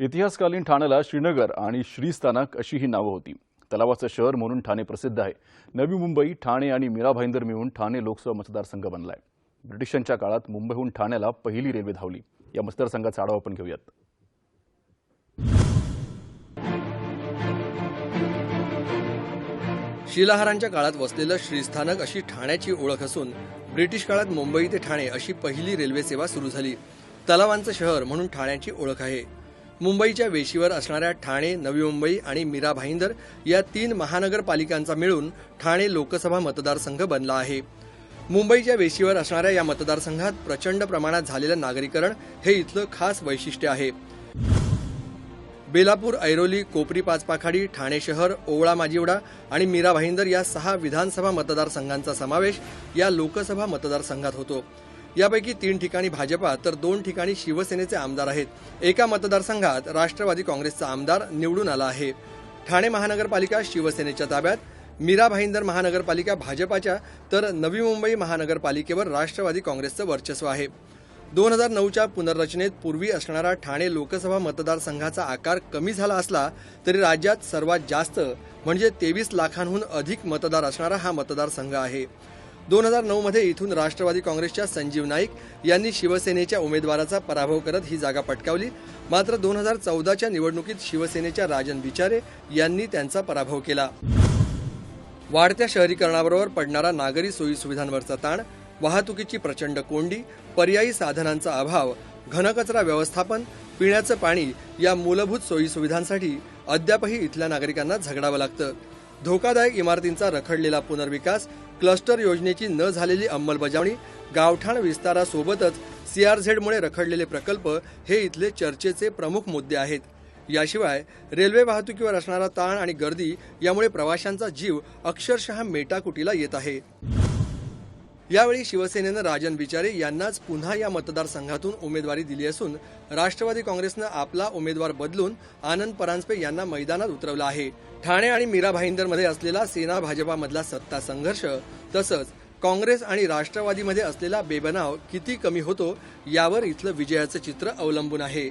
इतिहासकालीन ठाण्याला श्रीनगर आणि श्रीस्थानक अशी ही नावं होती. तलावाचं शहर म्हणून ठाणे प्रसिद्ध आहे. नवी मुंबई ठाणे आणि मीरा भाईंदर मिळून ठाणे लोकसभा मतदारसंघ बनलाय. ब्रिटिशांच्या काळात मुंबईहून ठाण्याला पहिली रेल्वे धावली. या मतदारसंघाचा आढावा आपण घेऊयात. शिलाहारांच्या काळात वसलेलं श्रीस्थानक अशी ठाण्याची ओळख असून ब्रिटिश काळात मुंबई ते ठाणे अशी पहिली रेल्वे सेवा सुरू झाली. तलावांचं शहर म्हणून ठाण्याची ओळख आहे. मुंबईच्या वेशीवर असणाऱ्या ठाणे नवी मुंबई आणि मीरा भाईंदर या तीन महानगरपालिकांचा मिळून ठाणे लोकसभा मतदारसंघ बनला आहे. मुंबईच्या वेशीवर असणाऱ्या या मतदारसंघात प्रचंड प्रमाणात झालेलं नागरीकरण हे इथलं खास वैशिष्ट्य आहे. बेलापूर ऐरोली कोपरी पाचपाखाडी ठाणे शहर ओवळा माजिवडा आणि मीरा भाईंदर या सहा विधानसभा मतदारसंघांचा समावेश या लोकसभा मतदारसंघात होतो. यापैकी तीन ठिकाणी भाजपा तर दोन ठिकाणी शिवसेनेचे आमदार आहेत. एका मतदारसंघात राष्ट्रवादी काँग्रेसचा आमदार निवडून आला आहे. ठाणे महानगरपालिका शिवसेनेच्या ताब्यात. मीरा भाईंदर महानगरपालिका भाजपाच्या तर नवी मुंबई महानगरपालिकेवर राष्ट्रवादी काँग्रेसचं वर्चस्व आहे. दोन हजार नऊच्या पुनर्रचनेत पूर्वी असणारा ठाणे लोकसभा मतदारसंघाचा आकार कमी झाला असला तरी राज्यात सर्वात जास्त म्हणजे तेवीस लाखांहून अधिक मतदार असणारा हा मतदारसंघ आहे. दोन हजार नऊमध्ये इथून राष्ट्रवादी काँग्रेसच्या संजीव नाईक यांनी शिवसेनेच्या उमेदवाराचा पराभव करत ही जागा पटकावली. मात्र दोन हजार चौदाच्या निवडणुकीत शिवसेनेच्या राजन विचारे यांनी त्यांचा पराभव केला. वाढत्या शहरीकरणाबरोबर पडणारा नागरी सोयीसुविधांवरचा ताण वाहतुकीची प्रचंड कोंडी पर्यायी साधनांचा अभाव घनकचरा व्यवस्थापन पिण्याचं पाणी या मूलभूत सोयीसुविधांसाठी अद्यापही इथल्या नागरिकांना झगडावं लागतं. धोकादायक इमारतींचा रखडलेला पुनर्विकास क्लस्टर योजनेची न झालेली अंमलबजावणी गावठाण विस्तारासोबतच सीआरझेडमुळे रखडलेले प्रकल्प हे इथले चर्चेचे प्रमुख मुद्दे आहेत. याशिवाय रेल्वे वाहतुकीवर असणारा ताण आणि गर्दी यामुळे प्रवाशांचा जीव अक्षरशः मेटाकुटीला येत आहे. यावेळी शिवसेनेनं राजन बिचारे यांनाच पुन्हा या मतदारसंघातून उमेदवारी दिली असून राष्ट्रवादी काँग्रेसनं आपला उमेदवार बदलून आनंद परांजपे यांना मैदानात उतरवलं आहे. ठाणे आणि मीरा भाईंदरमध्ये असलेला सेना भाजपामधला सत्ता संघर्ष तसंच काँग्रेस आणि राष्ट्रवादीमध्ये असलेला बेबनाव किती कमी होतो यावर इथलं विजयाचं चित्र अवलंबून आहे.